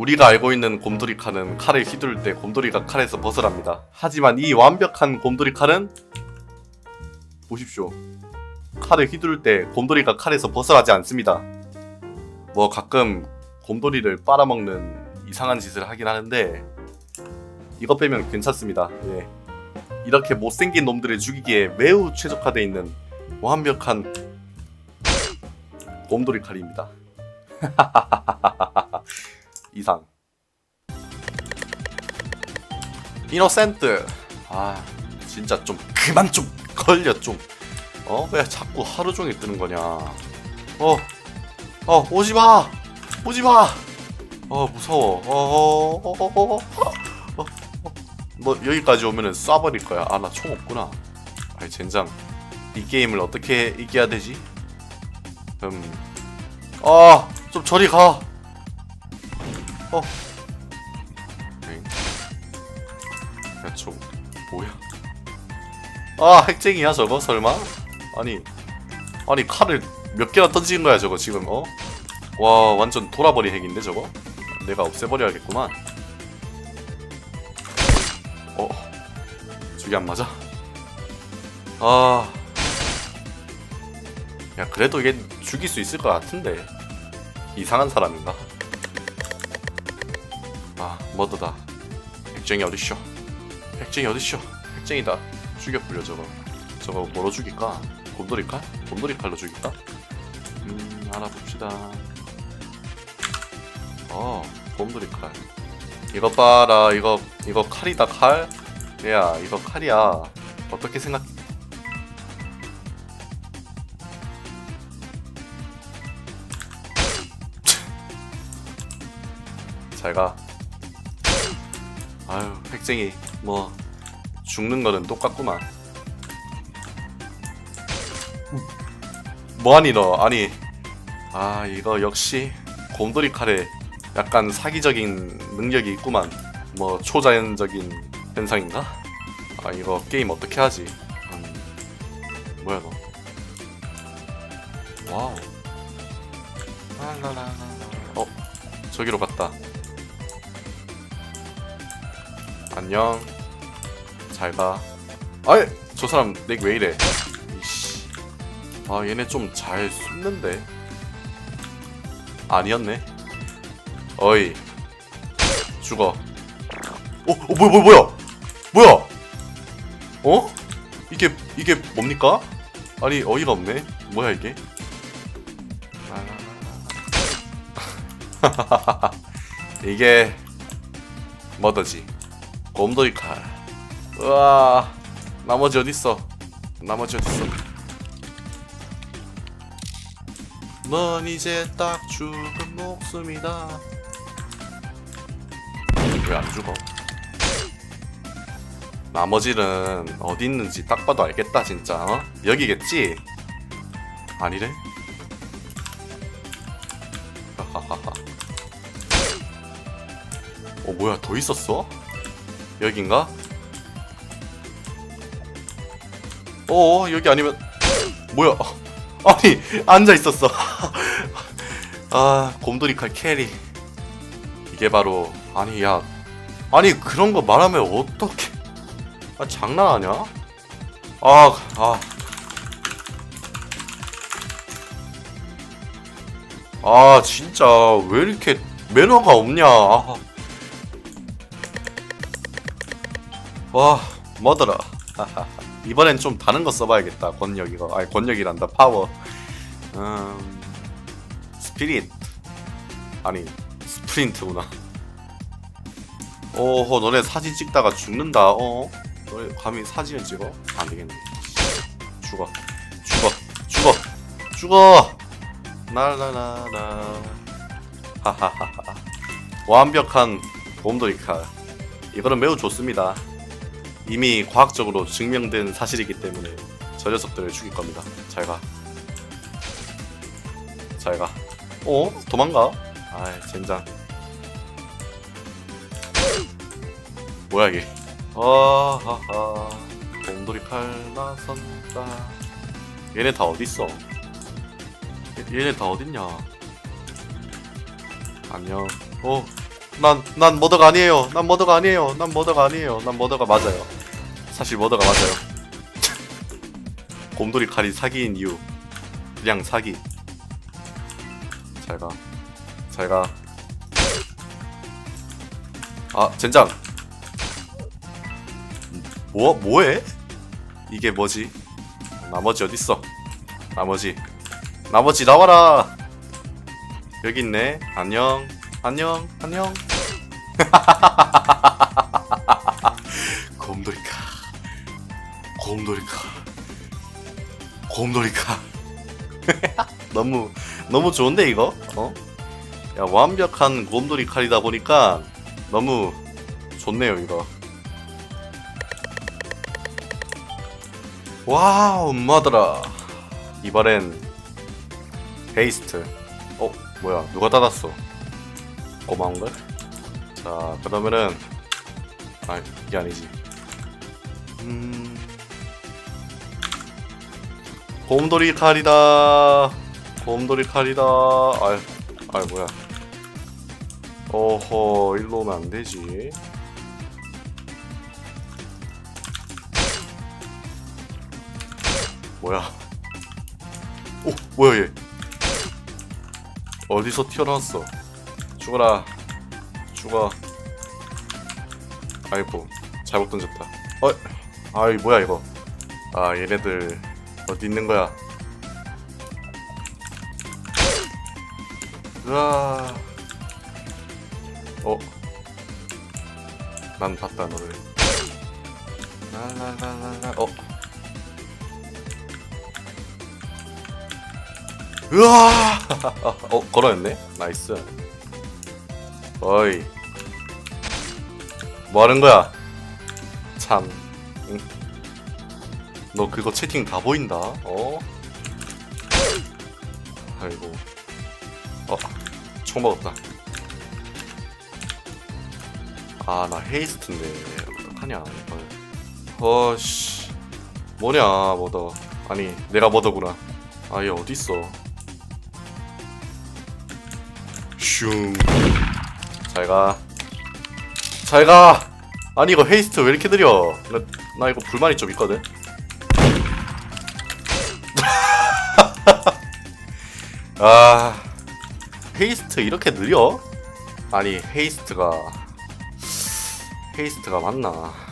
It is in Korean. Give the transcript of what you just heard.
우리가 알고 있는 곰돌이 칼은 칼을 휘두를 때 곰돌이가 칼에서 벗어납니다. 하지만 이 완벽한 곰돌이 칼은 보십시오. 칼을 휘두를 때 곰돌이가 칼에서 벗어나지 않습니다. 뭐 가끔 곰돌이를 빨아먹는 이상한 짓을 하긴 하는데 이거 빼면 괜찮습니다. 예. 이렇게 못생긴 놈들을 죽이기에 매우 최적화되어 있는 완벽한 곰돌이 칼입니다. 이상. 이노센트. 아, 진짜 좀 그만 좀 걸려 좀. 어? 왜 자꾸 하루 종일 뜨는 거냐? 어, 어, 오지 마, 오지 마. 어, 무서워. 어, 어, 어, 어, 어, 어, 어. 너 여기까지 오면은 쏴버릴 거야. 아, 나 총 없구나. 아이 젠장. 이 게임을 어떻게 이겨야 되지? 음. 아, 좀 저리 가. 어. 엥? 야, 저 뭐야? 아, 핵쟁이야 저거 설마? 아니, 아니 칼을 몇 개나 던진 거야 저거 지금 어? 와, 완전 돌아버린 핵인데 저거? 내가 없애버려야겠구만. 어, 저게 안 맞아? 아, 야 그래도 얘 죽일 수 있을 것 같은데 이상한 사람인가? 아 머드다? 핵쟁이 어디쇼? 핵쟁이 어디쇼? 핵쟁이다. 죽여버려 저거. 저거 뭐로 죽일까? 곰돌이 칼? 곰돌이 칼로 죽일까? 음 알아봅시다. 어 곰돌이 칼. 이거 봐라 이거 이거 칼이다 칼? 얘야 이거 칼이야. 어떻게 생각 잘가 아유 핵쟁이 뭐 죽는 거는 똑같구만 뭐하니 너 아니 아 이거 역시 곰돌이 칼에 약간 사기적인 능력이 있구만 뭐 초자연적인 현상인가? 아 이거 게임 어떻게 하지? 음, 뭐야 너 와우. 어 저기로 갔다 안녕. 잘 가 아이 저 사람 넥 왜 이래? 이씨. 아 얘네 좀 잘 숨는데. 아니었네. 어이. 죽어. 어, 어 뭐야 뭐야 뭐야? 뭐야? 어? 이게 이게 뭡니까? 아니 어이가 없네. 뭐야 이게? 이게 뭐더지 곰돌이 칼 우와 나머지 어딨어 나머지 어딨어 넌 이제 딱 죽은 목숨이다 왜 안 죽어 나머지는 어디 있는지 딱 봐도 알겠다 진짜 어? 여기겠지? 아니래? 하하하하 어 뭐야 더 있었어? 여긴가? 어 여기 아니면 뭐야? 아니 앉아 있었어. 아 곰돌이 칼 캐리. 이게 바로 아니 야. 아니 그런 거 말하면 어떻게 아 장난하냐 아 아. 아 진짜 왜 이렇게 매너가 없냐? 아. 와 뭐더라. 이번엔 좀 다른 거 써봐야겠다. 권력 이거. 아니 권력이란다. 파워. 음 스피릿. 아니 스프린트구나. 오호 너네 사진 찍다가 죽는다. 어? 너네 감히 사진을 찍어? 안 되겠네. 죽어. 죽어. 죽어. 죽어. 날라라라. 하하하하. 완벽한 곰돌이 칼. 이거는 매우 좋습니다 이미 과학적으로 증명된 사실이기 때문에 저 녀석들을 죽일 겁니다. 잘 가. 잘 가. 어? 도망가? 아이, 젠장. 뭐야, 이게. 아하하. 곰돌이 칼 나선다. 얘네 다 어딨어? 얘- 얘네 다 어딨냐? 안녕. 어, 난, 난 머더가 아니에요. 난 머더가 아니에요. 난 머더가 아니에요. 난 머더가 맞아요. 사실 머더가 맞아요. 곰돌이 칼이 사기인 이유. 그냥 사기. 잘 가. 잘 가. 아, 젠장. 뭐, 뭐해? 이게 뭐지? 나머지 어딨어? 나머지. 나머지 나와라! 여기 있네. 안녕. 안녕. 안녕. 곰돌이카. 곰돌이카. 곰돌이카. 너무 너무 좋은데 이거? 어? 야 완벽한 곰돌이 칼이다 보니까 너무 좋네요 이거. 와우 마더라. 이번엔 헤이스트. 어 뭐야 누가 닫았어? 고마운 걸? 자 그러면은 아 이게 아니지. 음 곰돌이 칼이다. 곰돌이 칼이다. 아유 아유 뭐야? 어허 일로 오면 안 되지. 뭐야? 오 뭐야 얘? 어디서 튀어나왔어? 죽어라. 죽어. 아이고 잘못 던졌다. 어? 아이 뭐야 이거? 아 얘네들 어디 있는 거야? 으아. 어? 난 봤다 너를. 랄랄랄랄라. 어? 으아! 어 걸어냈네. 나이스. 어이. 뭐 하는 거야? 참. 응? 너 그거 채팅 다 보인다. 어? 아이고. 어, 총 먹었다. 아, 나 헤이스트인데. 어떡하냐, 이걸. 어씨. 뭐냐, 머더. 아니, 내가 머더구나. 아, 얘 어딨어. 슝. 잘 가. 잘 가! 아니, 이거 헤이스트 왜 이렇게 느려? 나, 나 이거 불만이 좀 있거든? 아 헤이스트 이렇게 느려? 아니 헤이스트가 헤이스트가 맞나?